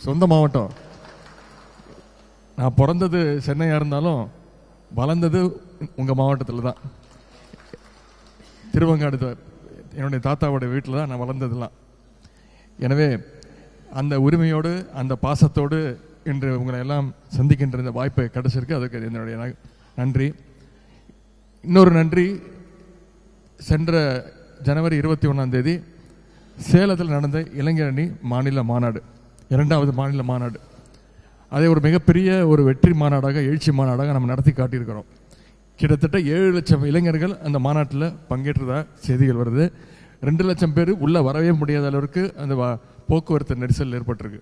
சொந்த மாவட்டம். நான் பிறந்தது சென்னையாக இருந்தாலும் வளர்ந்தது உங்கள் மாவட்டத்தில் தான். திருவங்காடு என்னுடைய தாத்தாவோட வீட்டில் தான் நான் வளர்ந்ததெல்லாம். எனவே அந்த உரிமையோடு அந்த பாசத்தோடு இன்று உங்களை எல்லாம் சந்திக்கின்ற இந்த வாய்ப்பு கிடச்சிருக்கு. அதுக்கு என்னுடைய ந- நன்றி. இன்னொரு நன்றி சென்ற ஜனவரி இருபத்தி ஒன்றாம் தேதி சேலத்தில் நடந்த இளைஞரணி மாநில மாநாடு. இரண்டாவது மாநில மாநாடு. அதை ஒரு மிகப்பெரிய ஒரு வெற்றி மாநாடாக எழுச்சி மாநாடாக நம்ம நடத்தி காட்டியிருக்கிறோம். கிட்டத்தட்ட ஏழு லட்சம் இளைஞர்கள் அந்த மாநாட்டில் பங்கேற்றதாக செய்திகள் வருது. ரெண்டு லட்சம் பேர் உள்ளே வரவே முடியாத அளவிற்கு அந்த போக்குவரத்து நெரிசல் ஏற்பட்டிருக்கு.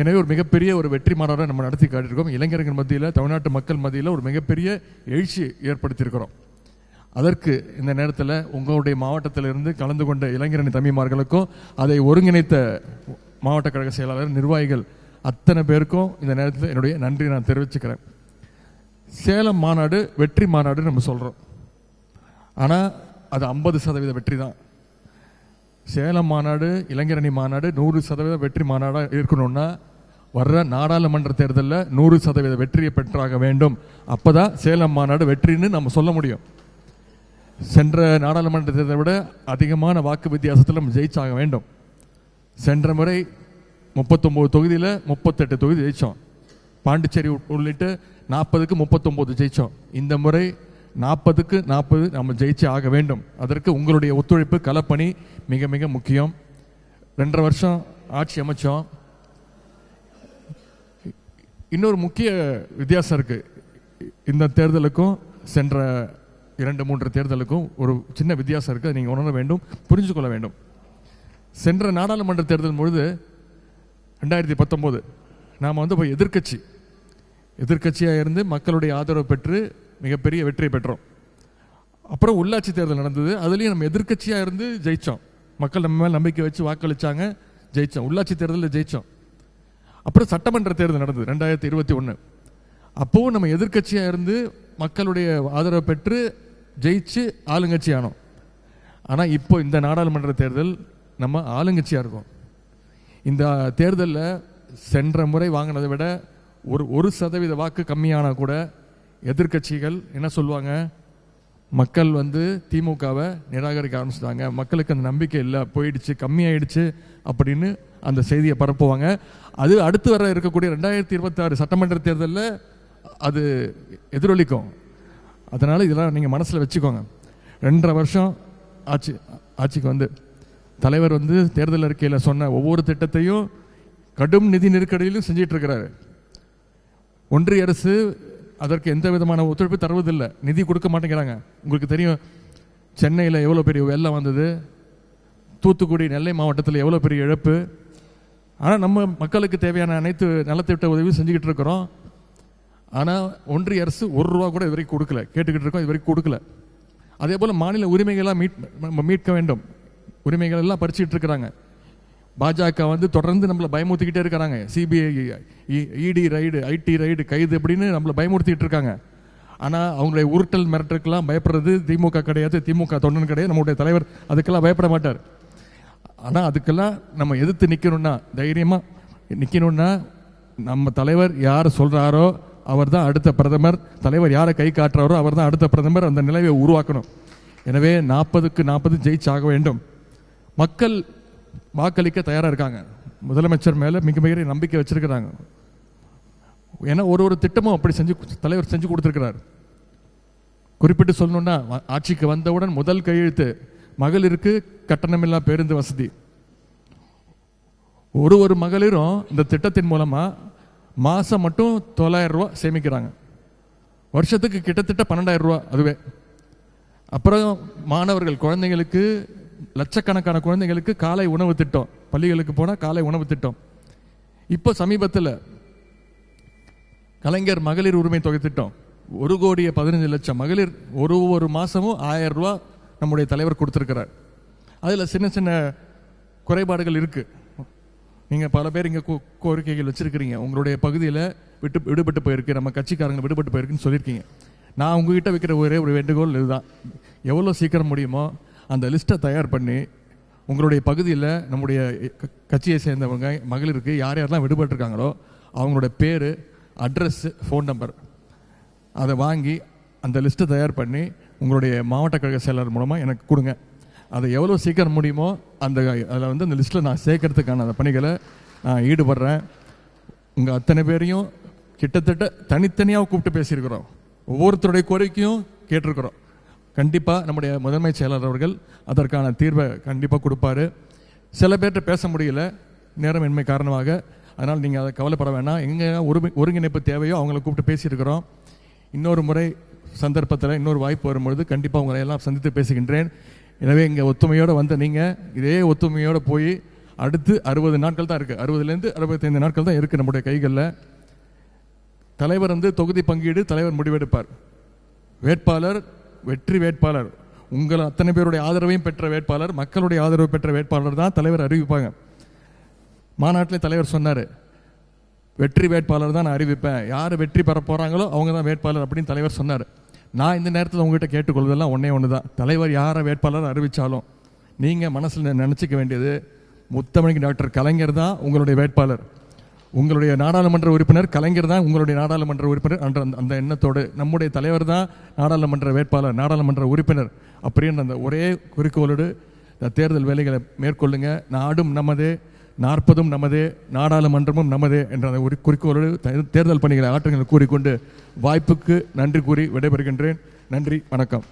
எனவே ஒரு மிகப்பெரிய ஒரு வெற்றி மாநாடாக நம்ம நடத்தி காட்டியிருக்கோம். இளைஞர்கள் மத்தியில் தமிழ்நாட்டு மக்கள் மத்தியில் ஒரு மிகப்பெரிய எழுச்சி ஏற்படுத்தியிருக்கிறோம். அதற்கு இந்த நேரத்தில் உங்களுடைய மாவட்டத்திலிருந்து கலந்து கொண்ட இளைஞரணி தம்பிமார்களுக்கும் அதை ஒருங்கிணைத்த மாவட்ட கழக செயலாளர் நிர்வாகிகள் அத்தனை பேருக்கும் இந்த நேரத்தில் என்னுடைய நன்றி நான் தெரிவிச்சுக்கிறேன். சேலம் மாநாடு வெற்றி மாநாடு நம்ம சொல்கிறோம் ஆனால் அது ஐம்பது சதவீத வெற்றி தான். சேலம் மாநாடு இளைஞரணி மாநாடு நூறு சதவீத வெற்றி மாநாடாக இருக்கணும்னா வர்ற நாடாளுமன்ற தேர்தலில் நூறு சதவீத வெற்றியை பெற்றாக வேண்டும். அப்பதான் சேலம் மாநாடு வெற்றின்னு நம்ம சொல்ல முடியும். சென்ற நாடாளுமன்ற தேர்தலை விட அதிகமான வாக்கு வித்தியாசத்தில் நம்ம ஜெயிச்சாக வேண்டும். சென்ற முறை முப்பத்தொம்போது தொகுதியில் முப்பத்தெட்டு தொகுதி ஜெயித்தோம் பாண்டிச்சேரி உள்ளிட்டு நாற்பதுக்கு முப்பத்தொம்போது ஜெயித்தோம் இந்த முறை நாற்பதுக்கு நாற்பது நம்ம ஜெயிச்சே ஆக வேண்டும். அதற்கு உங்களுடைய ஒத்துழைப்பு களப்பணி மிக மிக முக்கியம். ரெண்டரை வருஷம் ஆட்சி அமைச்சோம். இன்னொரு முக்கிய வித்தியாசம் இருக்குது இந்த தேர்தலுக்கும் சென்ற இரண்டு மூன்று தேர்தலுக்கும் ஒரு சின்ன வித்தியாசம் இருக்குது நீங்கள் உணர வேண்டும் புரிஞ்சு கொள்ள வேண்டும். சென்ற நாடாளுமன்ற தேர்தல் பொழுது ரெண்டாயிரத்தி பத்தொம்போது நாம் வந்து போய் எதிர்க்கட்சி எதிர்க்கட்சியாக இருந்து மக்களுடைய ஆதரவு பெற்று மிகப்பெரிய வெற்றியை பெற்றோம். அப்புறம் உள்ளாட்சி தேர்தல் நடந்தது. அதுலேயும் நம்ம எதிர்க்கட்சியாக இருந்து ஜெயித்தோம் மக்கள் நம்ம மேல் நம்பிக்கை வச்சு வாக்களித்தாங்க ஜெயித்தோம் உள்ளாட்சி தேர்தலில் ஜெயித்தோம் அப்புறம் சட்டமன்ற தேர்தல் நடந்தது ரெண்டாயிரத்தி இருபத்தி ஒன்று அப்போவும் நம்ம எதிர்க்கட்சியாக இருந்து மக்களுடைய ஆதரவு பெற்று ஜெயிச்சு ஆளுங்கட்சி ஆனோம். ஆனால் இப்போ இந்த நாடாளுமன்ற தேர்தல் நம்ம ஆளுங்கட்சியாக இருக்கோம். இந்த தேர்தலில் சென்ற முறை வாங்கினதை விட ஒரு ஒரு சதவீத வாக்கு கம்மியானால் கூட எதிர்க்கட்சிகள் என்ன சொல்லுவாங்க? மக்கள் வந்து திமுகவை நிராகரிக்க ஆரம்பிச்சிட்டாங்க. மக்களுக்கு அந்த நம்பிக்கை இல்லை போயிடுச்சு கம்மியாயிடுச்சு அப்படின்னு அந்த செய்தியை பரப்புவாங்க. அது அடுத்து வர இருக்கக்கூடிய ரெண்டாயிரத்தி இருபத்தாறு சட்டமன்ற தேர்தலில் அது எதிரொலிக்கும். அதனால் இதெல்லாம் நீங்கள் மனசில் வச்சுக்கோங்க. ரெண்டரை வருஷம் ஆட்சி ஆட்சிக்கு வந்து தலைவர் வந்து தேர்தல் அறிக்கையில் சொன்ன ஒவ்வொரு திட்டத்தையும் கடும் நிதி நெருக்கடியிலும் செஞ்சிட்ருக்கிறாரு. ஒன்றிய அரசு அதற்கு எந்த விதமான ஒத்துழைப்பு தருவதில்லை. நிதி கொடுக்க மாட்டேங்கிறாங்க. உங்களுக்கு தெரியும் சென்னையில் எவ்வளோ பெரிய வெள்ளம் வந்தது தூத்துக்குடி நெல்லை மாவட்டத்தில் எவ்வளோ பெரிய இழப்பு. ஆனால் நம்ம மக்களுக்கு தேவையான அனைத்து நலத்திட்ட உதவியும் செஞ்சுக்கிட்டு இருக்கிறோம் ஆனால் ஒன்றிய அரசு ஒரு ரூபா கூட இது வரைக்கும் கொடுக்கல. கேட்டுக்கிட்டு இருக்கோம் இது வரைக்கும் கொடுக்கல. அதே போல் மாநில உரிமைகளாக மீட் நம்ம மீட்க வேண்டும். உரிமைகள் எல்லாம் பறிச்சுட்டு இருக்கிறாங்க. பாஜக வந்து தொடர்ந்து நம்மளை பயமுறுத்திக்கிட்டே இருக்கிறாங்க. சிபிஐ இடி ரைடு ஐடி ரைடு கைது அப்படின்னு நம்மளை பயமுறுத்திட்டு இருக்காங்க. ஆனால் அவங்களுடைய உருட்டல் மிரட்டுக்கெல்லாம் பயப்படுறது திமுக கிடையாது. திமுக தொண்டன் கிடையாது. நம்முடைய தலைவர் அதுக்கெல்லாம் பயப்பட மாட்டார். ஆனால் அதுக்கெல்லாம் நம்ம எதிர்த்து நிற்கணும்னா தைரியமாக நிற்கணும்னா நம்ம தலைவர் யார் சொல்கிறாரோ அவர் தான் அடுத்த பிரதமர். தலைவர் யாரை கை காட்டுறாரோ அவர் தான் அடுத்த பிரதமர். அந்த நிலையை உருவாக்கணும். எனவே நாற்பதுக்கு நாற்பது ஜெயிச்சாக வேண்டும். மக்கள் வாக்களிக்க தயாராக இருக்காங்க முதலமைச்சர் மேலே மிக மிக நம்பிக்கை வச்சுருக்கிறாங்க. ஏன்னா ஒரு ஒரு திட்டமும் அப்படி செஞ்சு தலைவர் செஞ்சு கொடுத்துருக்கிறார். குறிப்பிட்டு சொல்லணும்னா ஆட்சிக்கு வந்தவுடன் முதல் கையெழுத்து மகளிருக்கு கட்டணமில்லா பேருந்து வசதி. ஒரு ஒரு மகளிரும் இந்த திட்டத்தின் மூலமாக மாதம் மட்டும் தொள்ளாயிரம் ரூபா சேமிக்கிறாங்க. வருஷத்துக்கு கிட்டத்தட்ட பன்னெண்டாயிரம் ரூபாய் அதுவே. அப்புறம் மாணவர்கள் குழந்தைங்களுக்கு லட்சக்கணக்கான குழந்தைங்களுக்கு காலை உணவு திட்டம். பள்ளிகளுக்கு போனால் காலை உணவு திட்டம். இப்போ சமீபத்தில் கலைஞர் மகளிர் உரிமை தொகை திட்டம். ஒரு கோடியே பதினஞ்சு லட்சம். மகளிர் ஒரு ஒரு மாதமும் ஆயிரம் ரூபா நம்முடைய தலைவர் கொடுத்துருக்கிறார். அதில் சின்ன சின்ன குறைபாடுகள் இருக்கு. நீங்கள் பல பேர் இங்கே கோரிக்கைகள் வச்சிருக்கிறீங்க. உங்களுடைய பகுதியில் விட்டு விடுபட்டு போயிருக்கு. நம்ம கட்சிக்காரங்க விடுபட்டு போயிருக்குன்னு சொல்லியிருக்கீங்க. நான் உங்ககிட்ட வைக்கிற ஒரே ஒரு வேண்டுகோள் இதுதான். எவ்வளோ சீக்கிரம் முடியுமோ அந்த லிஸ்ட்டை தயார் பண்ணி உங்களுடைய பகுதியில் நம்முடைய க- கட்சியை சேர்ந்தவங்க மகளிருக்கு யார் யாரெல்லாம் விடுபட்டிருக்காங்களோ அவங்களோட பேர் அட்ரஸ் ஃபோன் நம்பர் அதை வாங்கி அந்த லிஸ்ட்டை தயார் பண்ணி உங்களுடைய மாவட்ட கழக செயலர் மூலமாக எனக்கு கொடுங்க. அதை எவ்வளோ சீக்கிரம் முடியுமோ அந்த அதில் வந்து அந்த லிஸ்ட்டில் நான் சேர்க்கறதுக்கான அந்த பணிகளை நான் ஈடுபடுறேன். உங்கள் அத்தனை பேரையும் கிட்டத்தட்ட தனித்தனியாக கூப்பிட்டு பேசியிருக்கிறோம். ஒவ்வொருத்தருடைய கோரிக்கையும் கேட்டிருக்கிறோம். கண்டிப்பாக நம்முடைய முதன்மை செயலாளர் அவர்கள் அதற்கான தீர்வை கண்டிப்பாக கொடுப்பாரு. சில பேர்கிட்ட பேச முடியல. நேரமின்மை காரணமாக. அதனால் நீங்கள் அதை கவலைப்பட வேணாம். எங்கே ஒரு ஒருங்கிணைப்பு தேவையோ அவங்கள கூப்பிட்டு பேசியிருக்கிறோம். இன்னொரு முறை சந்தர்ப்பத்தில் இன்னொரு வாய்ப்பு வரும்பொழுது கண்டிப்பாக உங்களை எல்லாம் சந்தித்து பேசுகின்றேன். எனவே இங்கே ஒத்துமையோடு வந்த நீங்கள் இதே ஒத்துமையோடு போய் அடுத்து அறுபது நாட்கள் தான் இருக்குது அறுபதுலேருந்து அறுபத்தைந்து நாட்கள் தான் இருக்குது நம்முடைய கைகளில். தலைவர் வந்து தொகுதி பங்கீடு தலைவர் முடிவெடுப்பார். வேட்பாளர் வெற்றி வேட்பாளர். உங்கள் அத்தனை பேருடைய ஆதரவையும் பெற்ற வேட்பாளர் மக்களுடைய ஆதரவு பெற்ற வேட்பாளர் தான் தலைவர் அறிவிப்பாங்க. மாநாட்டிலே தலைவர் சொன்னார் வெற்றி வேட்பாளர் தான் நான் அறிவிப்பேன். யார் வெற்றி பெற போகிறாங்களோ அவங்க தான் வேட்பாளர் அப்படின்னு தலைவர் சொன்னார். நான் இந்த நேரத்தில் உங்ககிட்ட கேட்டுக்கொள்வதெல்லாம் ஒன்றே ஒன்று தான் தலைவர் யாரை வேட்பாளர் அறிவித்தாலும் நீங்கள் மனசில் நினச்சிக்க வேண்டியது முத்தமிழ் டாக்டர் கலைஞர் தான் உங்களுடைய வேட்பாளர். உங்களுடைய நாடாளுமன்ற உறுப்பினர் கலைஞர் தான் உங்களுடைய நாடாளுமன்ற உறுப்பினர் என்ற அந்த- அந்த எண்ணத்தோடு நம்முடைய தலைவர் தான் நாடாளுமன்ற வேட்பாளர் நாடாளுமன்ற உறுப்பினர் அப்படின்ற அந்த ஒரே குறிக்கோளோடு இந்த தேர்தல் வேலைகளை மேற்கொள்ளுங்க. நாடும் நமதே நாற்பதும் நமதே நாடாளுமன்றமும் நமதே என்ற அந்த ஒரு குறிக்கோளோடு தேர்தல் பணிகளை ஆற்றங்களை கூறிக்கொண்டு வாய்ப்புக்கு நன்றி கூறி விடைபெறுகின்றேன். நன்றி வணக்கம்.